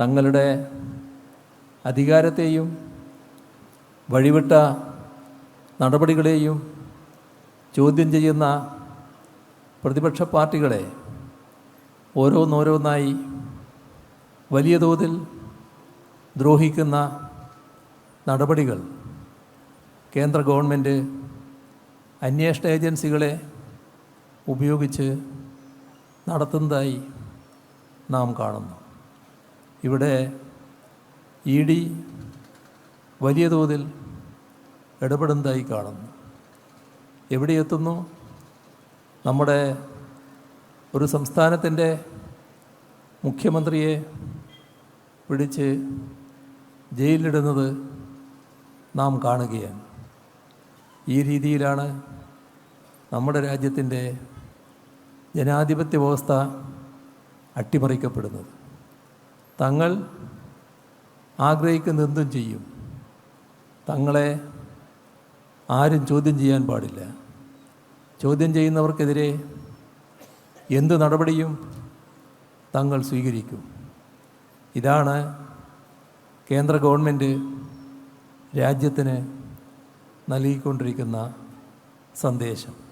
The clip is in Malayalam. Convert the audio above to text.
തങ്ങളുടെ അധികാരത്തെയും വഴിവിട്ട നടപടികളെയും ചോദ്യം ചെയ്യുന്ന പ്രതിപക്ഷ പാർട്ടികളെ ഓരോന്നോരോന്നായി വലിയ തോതിൽ ദ്രോഹിക്കുന്ന നടപടികൾ കേന്ദ്ര ഗവൺമെന്റ് അന്വേഷണ ഏജൻസികളെ ഉപയോഗിച്ച് നടത്തുന്നതായി നാം കാണുന്നു. ഇവിടെ ഇ ഡി വലിയ തോതിൽ ഇടപെടുന്നതായി കാണുന്നു. എവിടെ എത്തുന്നു? നമ്മുടെ ഒരു സംസ്ഥാനത്തിന്റെ മുഖ്യമന്ത്രിയെ പിടിച്ച് ജയിലിലിടുന്നത് നാം കാണുകയാണ്. ഈ രീതിയിലാണ് നമ്മുടെ രാജ്യത്തിന്റെ ജനാധിപത്യ വ്യവസ്ഥ അട്ടിമറിക്കപ്പെടുന്നത്. തങ്ങൾ ആഗ്രഹിക്കുന്ന എന്തും ചെയ്യും. തങ്ങളെ ആരും ചോദ്യം ചെയ്യാൻ പാടില്ല. ചോദ്യം ചെയ്യുന്നവർക്കെതിരെ എന്ത് നടപടിയും തങ്ങൾ സ്വീകരിക്കും. ഇതാണ് കേന്ദ്ര ഗവൺമെന്റ് രാജ്യത്തിന് നൽകിക്കൊണ്ടിരിക്കുന്ന സന്ദേശം.